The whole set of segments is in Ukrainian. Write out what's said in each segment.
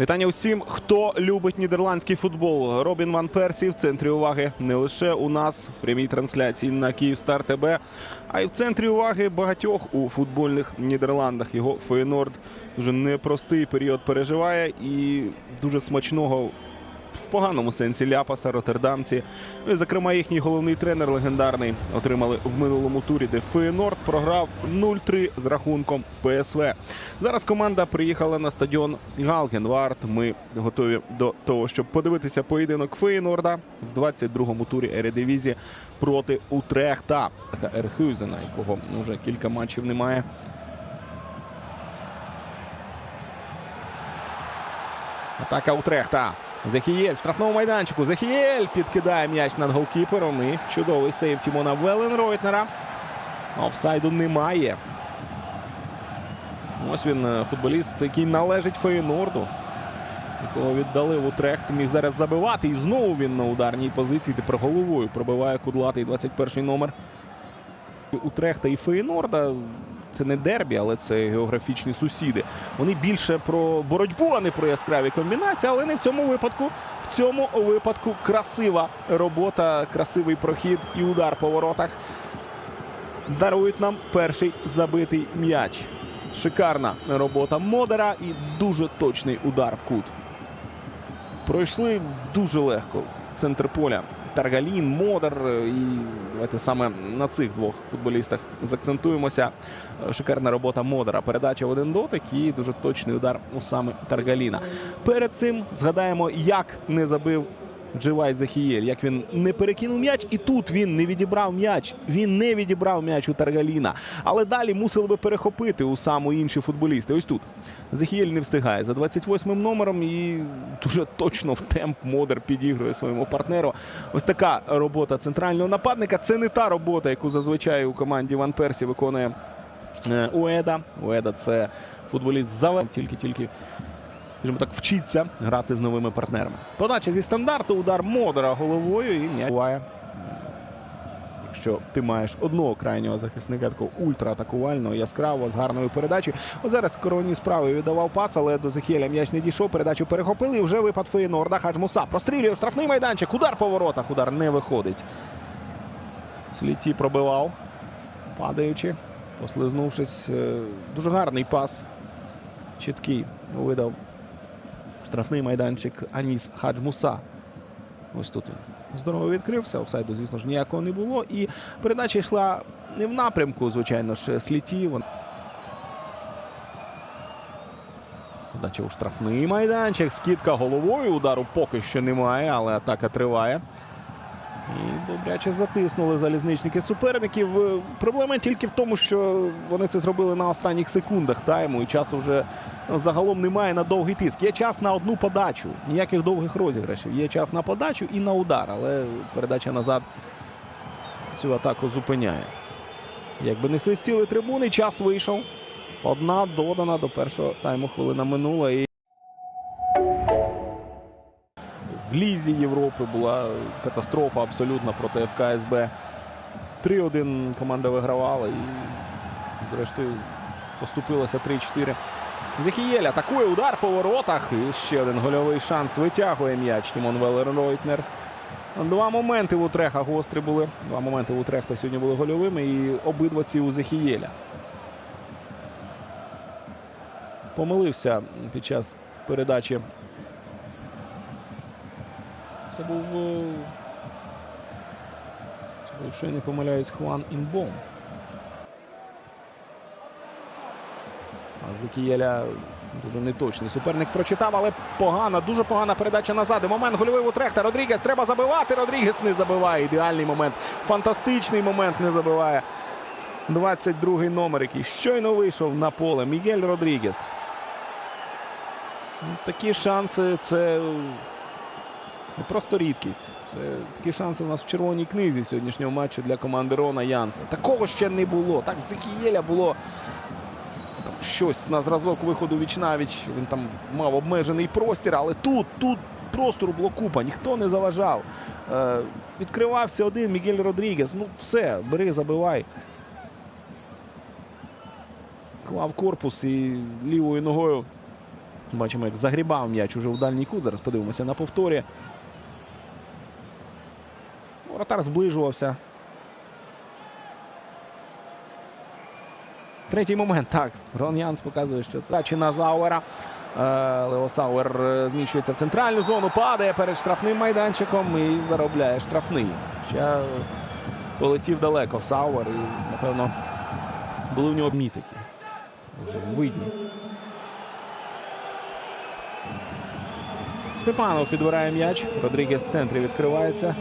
Вітання усім, хто любить нідерландський футбол. Робін Ван Персі в центрі уваги не лише у нас в прямій трансляції на Київстар ТБ, а й в центрі уваги багатьох у футбольних Нідерландах. Його Фейнорд дуже непростий період переживає і дуже смачного. В поганому сенсі ляпаса, роттердамці. Ну і, зокрема, їхній головний тренер легендарний отримали в минулому турі, де Фейнорд програв 0-3 з рахунком ПСВ. Зараз команда приїхала на стадіон Галкенвард. Ми готові до того, щоб подивитися поєдинок Фейнорда в 22-му турі Ередивізі проти Утрехта. Ерхюзена, якого вже кілька матчів немає. Атака Утрехта. Захієль в штрафному майданчику. Захієль підкидає м'яч над голкіпером. І чудовий сейв Тімона Веленройтнера. Офсайду немає. Ось він е, футболіст, який належить Фейнорду. Якого віддали в Утрехт, міг зараз забивати. І знову він на ударній позиції. Тепер головою пробиває кудлатий 21-й номер. Утрехта і Фейнорда це не дербі, але це географічні сусіди. Вони більше про боротьбу, а не про яскраві комбінації. Але не в цьому випадку. В цьому випадку красива робота, красивий прохід і удар по воротах. Дарують нам перший забитий м'яч. Шикарна робота Модера і дуже точний удар в кут. Пройшли дуже легко. Центр поля. Таргалін, Модер. І давайте саме на цих двох футболістах закцентуємося. Шикарна робота Модера. Передача в один дотик і дуже точний удар у саме Таргаліна. Перед цим згадаємо, як не забив Дживай Захієль, як він не перекинув м'яч, і тут він не відібрав м'яч. Він не відібрав м'яч у Таргаліна. Але далі мусили би перехопити у саму інші футболісти. Ось тут Захієль не встигає за 28-м номером і дуже точно в темп Модер підігрує своєму партнеру. Ось така робота центрального нападника. Це не та робота, яку зазвичай у команді Ван Персі виконує е, Уеда. Уеда це футболіст завел тільки-тільки скажімо так, вчиться грати з новими партнерами. Подача зі стандарту, удар Модера головою і м'яч буває. Якщо ти маєш одного крайнього захисника, такого ультраатакувального, яскравого, з гарною передачею. Ось зараз короні справи віддавав пас, але до Захіля м'яч не дійшов. Передачу перехопили. І вже випад Фейнорда. Хаджмуса прострілює в штрафний майданчик. Удар по воротах. Удар не виходить. Сліті пробивав, падаючи, послизнувшись. Е, Дуже гарний пас. Чіткий видав штрафний майданчик Аніс Хаджмуса. Ось тут він здорово відкрився. Офсайду, звісно ж, ніякого не було. І передача йшла не в напрямку, звичайно ж, слітів. Подача у штрафний майданчик. Скидка головою. Удару поки що немає, але атака триває. І добряче затиснули залізничники суперників. Е, Проблема тільки в тому, що вони це зробили на останніх секундах тайму, і часу вже ну, загалом немає на довгий тиск. Є час на одну подачу, ніяких довгих розіграшів. Є час на подачу і на удар, але передача назад цю атаку зупиняє. Якби не свистіли трибуни, час вийшов. Одна додана до першого тайму хвилина минула. І Лізі Європи була катастрофа абсолютно проти ФК СБ. 3-1 команда вигравала і, зрештою, поступилася 3-4. Захієль атакує удар по воротах. І ще один гольовий шанс витягує м'яч Тімон Велерройтнер. Два моменти в Утреха гострі були. Два моменти в Утрехта сьогодні були гольовими. І обидва ці у Захієля. Помилився під час передачі це був. е, Це був, якщо я не помиляюсь, Хуан Інбом. Закієля дуже неточний. Суперник прочитав, але погана, дуже погана передача назад. Момент гольовий в Утрехта. Родрігес треба забивати. Родрігес не забиває. Ідеальний момент. Фантастичний момент не забиває. 22-й номер, який щойно вийшов на поле. Мігель Родрігес. Ну, Такі шанси це не просто рідкість. Це такі шанси у нас в червоній книзі сьогоднішнього матчу для команди Рона Янса. Такого ще не було. Так, в Закієля було там, щось на зразок виходу віч-навіч. Він там мав обмежений простір, але тут, тут простору було купа, ніхто не заважав. Е, відкривався один Мігель Родрігес. Ну, все, бери, забивай. Клав корпус і лівою ногою Бачимо, як загрібав м'яч уже у дальній кут. Зараз подивимося на повторі. Воротар зближувався. Третій момент. Так, Рон Янс показує, що це чи на Зауера. Е, Лео Сауер е, зміщується в центральну зону, падає перед штрафним майданчиком і заробляє штрафний. Ще полетів далеко Сауер і, напевно, були в нього мітики. Дуже видні. Степанов підбирає м'яч. Родрігес в центрі відкривається.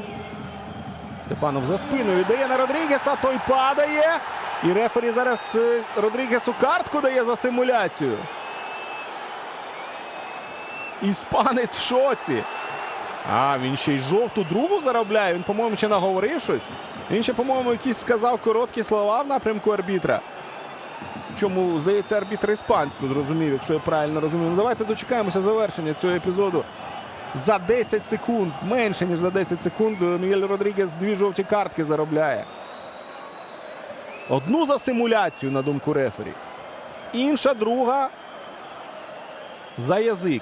Степанов за спину віддає на Родрігеса. Той падає. І рефері зараз е, Родрігесу картку дає за симуляцію. Іспанець в шоці. А, він ще й жовту другу заробляє. Він, по-моєму, ще наговорив щось. Він ще, по-моєму, якісь сказав короткі слова в напрямку арбітра. Чому, здається, арбітр іспанську зрозумів, якщо я правильно розумію. Ну, давайте дочекаємося завершення цього епізоду. За 10 секунд, менше ніж за 10 секунд, Мігель Родрігес дві жовті картки заробляє. Одну за симуляцію, на думку рефері. Інша друга за язик.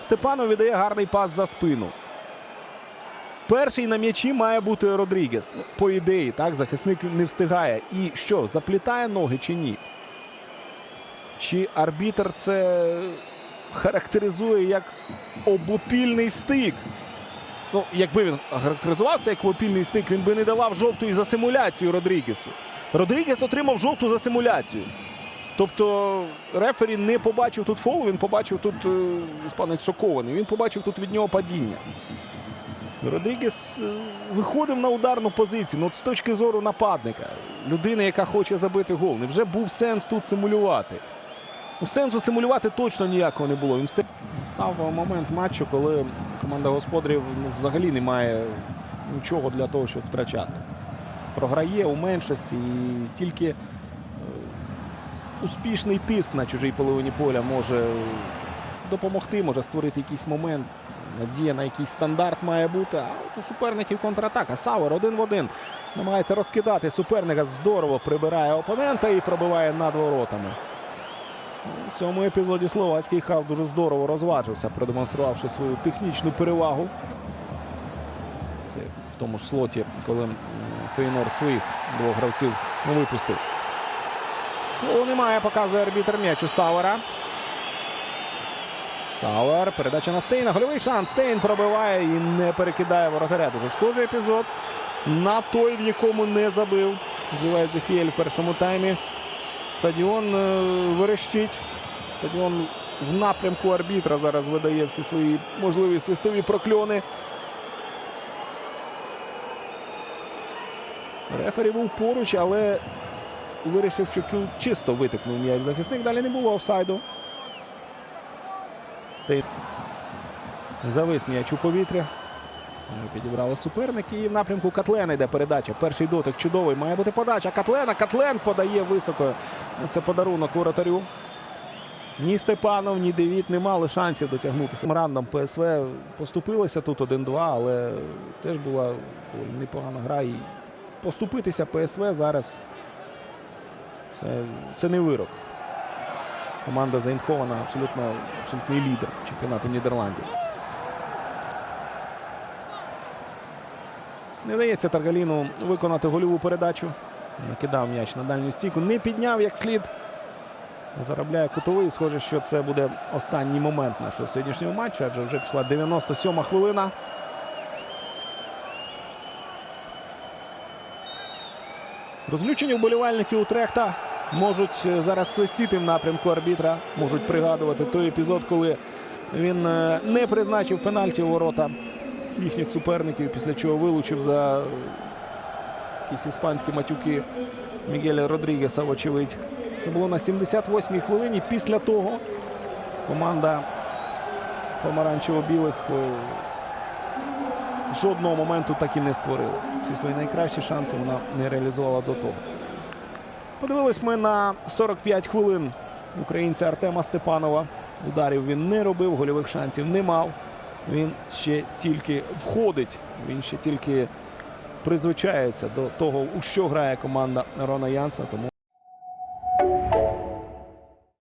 Степанов віддає гарний пас за спину. Перший на м'ячі має бути Родрігес. Ну, По ідеї, так, захисник не встигає. І що, заплітає ноги чи ні? Чи арбітр це характеризує як обопільний стик? Ну, якби він характеризував це як обопільний стик, він би не давав жовтої за симуляцію Родрігесу. Родрігес отримав жовту за симуляцію. Тобто рефері не побачив тут фол, він побачив тут е, іспанець шокований. Він побачив тут від нього падіння. Родрігес е, виходив на ударну позицію. Ну, з точки зору нападника, людини, яка хоче забити гол. Невже був сенс тут симулювати? Сенсу симулювати точно ніякого не було. Він. Став момент матчу, коли команда господарів ну, взагалі не має нічого для того, щоб втрачати. Програє у меншості і тільки е, успішний тиск на чужій половині поля може допомогти, може створити якийсь момент. Надія на якийсь стандарт має бути. А от у суперників контратака. Сауер один в один намагається розкидати суперника. Здорово прибирає опонента і пробиває над воротами. У цьому епізоді словацький хав дуже здорово розважився, продемонструвавши свою технічну перевагу. Це в тому ж слоті, коли Фейнорд своїх двох гравців не випустив. Фолу немає, показує арбітр м'яч у Сауера. Сауер. Передача на Стейна. Гольовий шанс. Стейн пробиває і не перекидає воротаря. Дуже схожий епізод на той, в якому не забив Дживай Зефіель в першому таймі. Стадіон е, верещить. Стадіон в напрямку арбітра зараз видає всі свої можливі свистові прокльони. Рефері був поруч, але вирішив, що чисто витикнув м'яч захисник. Далі не було офсайду. Завис м'яч у повітря. Ми Підібрали суперники і в напрямку Катлена йде передача. Перший дотик чудовий. Має бути подача. Катлена. Катлен подає високо. Це подарунок воротарю. Ні Степанов, ні Девіт не мали шансів дотягнутися. Мрандом ПСВ поступилися тут 1-2, але теж була непогана гра. І поступитися ПСВ зараз це, це не вирок. Команда Зайнхована абсолютно абсолютний лідер чемпіонату Нідерландів. Не дається Таргаліну виконати гольову передачу. Накидав м'яч на дальню стійку. Не підняв як слід. Заробляє кутовий. Схоже, що це буде останній момент нашого сьогоднішнього матчу, адже вже пішла 97 хвилина. Розлючені вболівальники Утрехта можуть зараз свистіти в напрямку арбітра, можуть пригадувати той епізод, коли він е, не призначив пенальті у ворота їхніх суперників, після чого вилучив за якісь іспанські матюки Мігеля Родрігеса, вочевидь. Це було на 78-й хвилині. Після того команда помаранчево-білих е, жодного моменту так і не створила. Всі свої найкращі шанси вона не реалізувала до того. Подивились ми на 45 хвилин українця Артема Степанова. Ударів він не робив, гольових шансів не мав. Він ще тільки входить, він ще тільки призвичається до того, у що грає команда Рона Янса. Тому